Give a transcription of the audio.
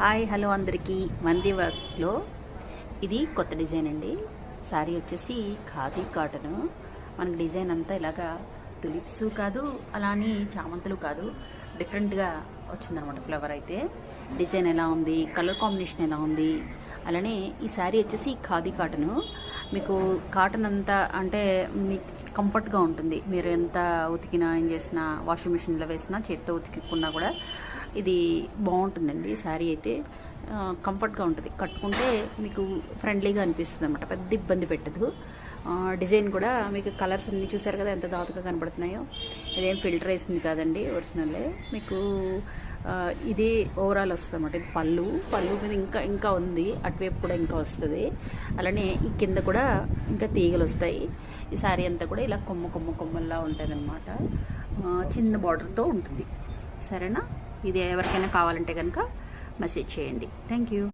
Hi hello అందరికీ. మంది వర్క్లో ఇది కొత్త డిజైన్ అండి. శారీ వచ్చేసి ఖాదీ కాటను. మనకి డిజైన్ అంతా ఇలాగా తులిప్స్ కాదు అలానే చామంతులు కాదు. డిఫరెంట్గా వచ్చిందనమాట ఫ్లవర్ అయితే. డిజైన్ ఎలా ఉంది కలర్ కాంబినేషన్ ఎలా ఉంది. అలానే ఈ శారీ వచ్చేసి ఖాదీ కాటను. మీకు కాటన్ అంతా అంటే మీకు కంఫర్ట్గా ఉంటుంది. మీరు ఎంత ఉతికినా ఏం చేసినా వాషింగ్ మిషన్లో వేసినా చేత్తో ఉతికికున్నా కూడా ఇది బాగుంటుందండి శారీ అయితే. కంఫర్ట్గా ఉంటుంది. కట్టుకుంటే మీకు ఫ్రెండ్లీగా అనిపిస్తుంది అనమాట పెద్ద ఇబ్బంది పెట్టదు. డిజైన్ కూడా మీకు కలర్స్ అన్నీ చూసారు కదా ఎంత దాతుగా కనబడుతున్నాయో. ఇదేం ఫిల్టర్ వేసింది కాదండి ఒరిజినలే. మీకు ఇది ఓవరాల్ వస్తుంది అనమాట ఇది పళ్ళు పళ్ళు మీద ఇంకా ఇంకా ఉంది. అటువైపు కూడా ఇంకా వస్తుంది. అలానే ఈ కింద కూడా ఇంకా తీగలు వస్తాయి. ఈ శారీ అంతా కూడా ఇలా కొమ్మ కొమ్మ కొమ్మల్లా ఉంటుంది అనమాట చిన్న బార్డర్తో ఉంటుంది. సరేనా? ఇది ఎవరికైనా కావాలంటే కనుక మెసేజ్ చేయండి. Thank you